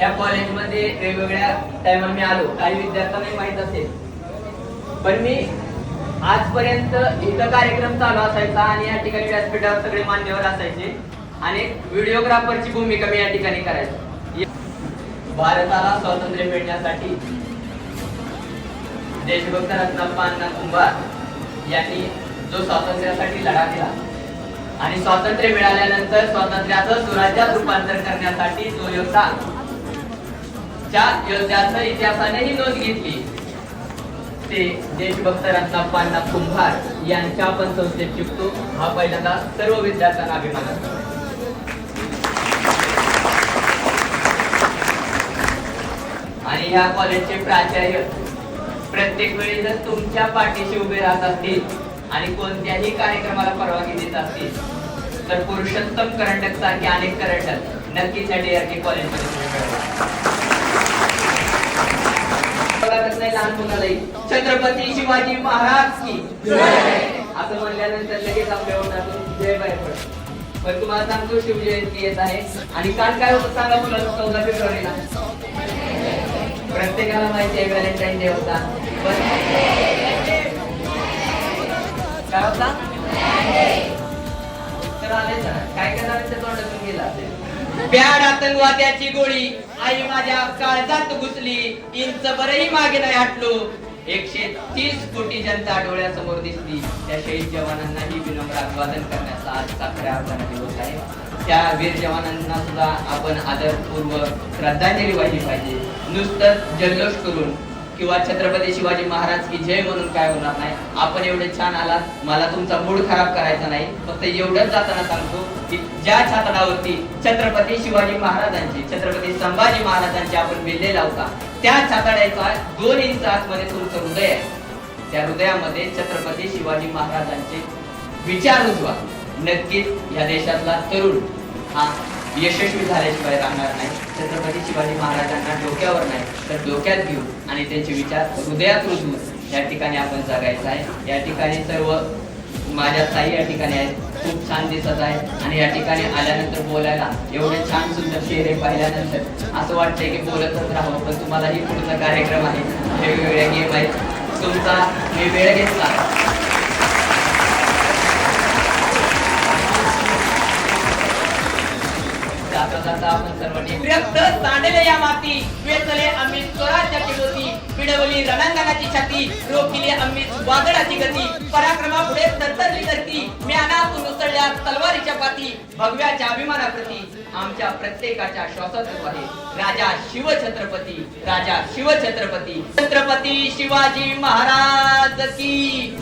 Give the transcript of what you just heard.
या कॉलेजमध्ये वेगवेगळ्या टायमाला मी आलो. काही विद्यार्थ्यांना माहीत असेल. पण मी आजपर्यंत इथं कार्यक्रम चालू असायचा आणि या ठिकाणी व्यासपीठावर सगळे मान्यवर असायचे. आणि व्हिडिओग्राफरची भूमिका मी या ठिकाणी करायची. भारताला स्वातंत्र्य मिळण्यासाठी देशभक्त रत्नाप्पा अण्णा कुंभार यांनी जो स्वातंत्र्यासाठी लढा दिला. आणि स्वातंत्र्य मिळाल्यानंतर स्वातंत्र्याचं स्वराज्यात रूपांतर करण्यासाठी जो योगदान त्या योद्ध्याचं इतिहासानेही नोंद घेतली. ते देशभक्त रत्नाप्पांना कुंभार यांच्या आपण संस्थेत शिकतो हा पहिल्यांदा सर्व विद्यार्थ्यांना अभिमान असतो आणि ह्या कॉलेजचे प्राचार्य प्रत्येक वेळी जर तुमच्या पाठीशी उभे राहत असतील आणि कोणत्याही कार्यक्रमाला परवानगी देत असतील तर पुरुषोत्तम करंडक सारखे अनेक करंडक नक्कीच या डीआरके कॉलेजमध्ये लहान मुलालाही छत्रपती शिवाजी महाराज की. असं म्हणल्यानंतर लगेच आपल्या ओठातून जय बाहेर पडतो. पण तुम्हाला सांगतो शिवजयंती येत आहे. आणि काल काय होतं सांगा मुलांना चौदा फेब्रुवारीला. प्रत्येकाला माहिती आहे व्हॅलेंटाईन डे होता. पण काय होता? तर आले जरा. काय करणार तोंडातून गेला असेल. प्याड आतंकवाद्याची गोळी. आई माझ्या काळजात घुसली. इंच बरही मागे नाही हटलो. एकशे तीस कोटी जनता डोळ्यासमोर दिसली. त्या शहीद जवानांनाही विनम्र अभिवादन करण्याचा आजचा खऱ्या अर्थाने दिवस आहे. त्या वीर जवानांना सुद्धा आपण आदरपूर्वक श्रद्धांजली वाहिली पाहिजे. नुसतं जल्लोष करून किंवा छत्रपती शिवाजी महाराज की जय म्हणून काय होणार नाही. आपण एवढे छान आलात मला तुमचा मूड खराब करायचा नाही. फक्त एवढंच जाताना सांगतो की ज्या छातडावरती छत्रपती शिवाजी महाराजांची छत्रपती संभाजी महाराजांची आपण बिल्ले लावता त्या छातड्याचा दोन इंच आतमध्ये तुमचं हृदय आहे. त्या हृदयामध्ये छत्रपती शिवाजी महाराजांचे विचार उजवा. नक्कीच या देशातला तरुण हा यशस्वी झाल्याशिवाय राहणार नाही. छत्रपती शिवाजी महाराजांना डोक्यावर नाही तर डोक्यात घेऊन आणि त्यांचे विचार हृदयात रुजवून या ठिकाणी आपण जगायचं आहे. या ठिकाणी सर्व माझ्या ताई या ठिकाणी आहेत. खूप छान दिसत आहे. आणि या ठिकाणी आल्यानंतर बोलायला एवढे छान सुंदर चेहरे पाहिल्यानंतर असं वाटतंय की बोलतच राहावं पण तुम्हालाही पूर्ण कार्यक्रम आहे. वेगवेगळ्या गेम आहेत. तुमचा मी वेळ घेतला. जाता जाता आपण सर्वांनी व्यक्त सांडले या माती. वेचले आम्ही पिडवली रणांगणाची छाती. रोखिली आम्ही वादळाची गती. पराक्रमा पुढे तरतरली धरती. उसळल्या तलवारीच्या पाती. भगव्याच्या अभिमानाप्रती आमच्या प्रत्येकाच्या श्वासात आहे. राजा शिवछत्रपती. राजा शिवछत्रपती. छत्रपती शिवाजी महाराज महाराज की.